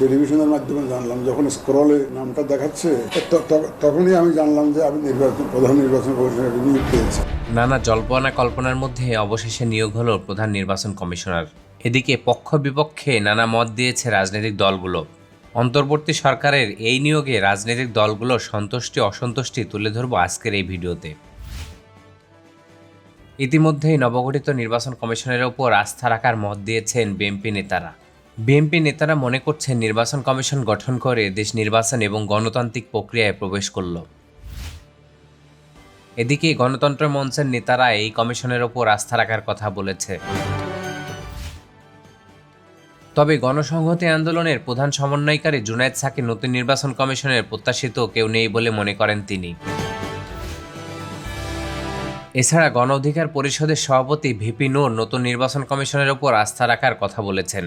টেলিভিশনের মাধ্যমে জানলাম, যখন স্ক্রলে নামটা দেখাচ্ছে তখনই আমি জানলাম যে আমি নির্বাচন, প্রধান নির্বাচন কমিশনের নিয়োগ পেয়েছি। নানা জল্পনা কল্পনার মধ্যে অবশেষে নিয়োগ হলো প্রধান নির্বাচন কমিশনার। এদিকে পক্ষ বিপক্ষে নানা মত দিয়েছে রাজনৈতিক দলগুলো। অন্তর্বর্তী সরকারের এই নিয়োগে রাজনৈতিক দলগুলোর সন্তুষ্টি, অসন্তুষ্টি তুলে ধরবো আজকের এই ভিডিওতে। ইতিমধ্যেই নবগঠিত নির্বাচন কমিশনের ওপর আস্থা রাখার মত দিয়েছেন বিএনপি নেতারা। বিএনপি নেতারা মনে করছেন নির্বাচন কমিশন গঠন করে দেশ নির্বাচন এবং গণতান্ত্রিক প্রক্রিয়ায় প্রবেশ করল। এদিকে গণতন্ত্র মঞ্চের নেতারা এই কমিশনের ওপর আস্থা রাখার কথা বলেছে। তবে গণসংহতি আন্দোলনের প্রধান সমন্বয়কারী জুনায়েদ সাকি নতুন নির্বাচন কমিশনের প্রত্যাশিত কেউ নেই বলে মনে করেন তিনি। এছাড়া গণ অধিকার পরিষদের সভাপতি ভিপি নূর নতুন নির্বাচন কমিশনের ওপর আস্থা রাখার কথা বলেছেন।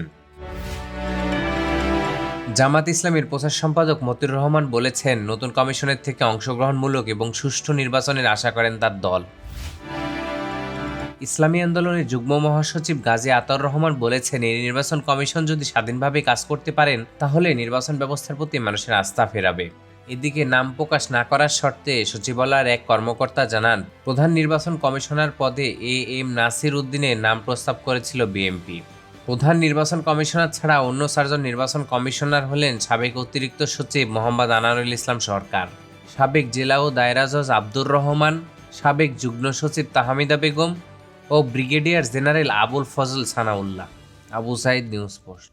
জামাত ইসলামের প্রচার সম্পাদক মতিউর রহমান বলেছেন, নতুন কমিশনের থেকে অংশগ্রহণমূলক এবং সুষ্ঠু নির্বাচনের আশা করেন তার দল। ইসলামী আন্দোলনের যুগ্ম মহাসচিব গাজী আতর রহমান বলেছেন, এই নির্বাচন কমিশন যদি স্বাধীনভাবে কাজ করতে পারেন, তাহলে নির্বাচন ব্যবস্থার প্রতি মানুষের আস্থা ফেরাবে। এদিকে নাম প্রকাশ না করার শর্তে সচিবালয়ের এক কর্মকর্তা জানান, প্রধান নির্বাচন কমিশনার পদে এ এম নাসির উদ্দিনের নাম প্রস্তাব করেছিল বিএমপি। প্রধান নির্বাচন কমিশনার ছাড়া অন্য চারজন নির্বাচন কমিশনার হলেন সাবেক অতিরিক্ত সচিব মোহাম্মদ আনারুল ইসলাম সরকার, সাবেক জেলা ও দায়রা জজ আব্দুর রহমান, সাবেক যুগ্ম সচিব তাহামিদা বেগম ও brigadier general Abul Fazal Sanaullah. Abu Sayeed news post.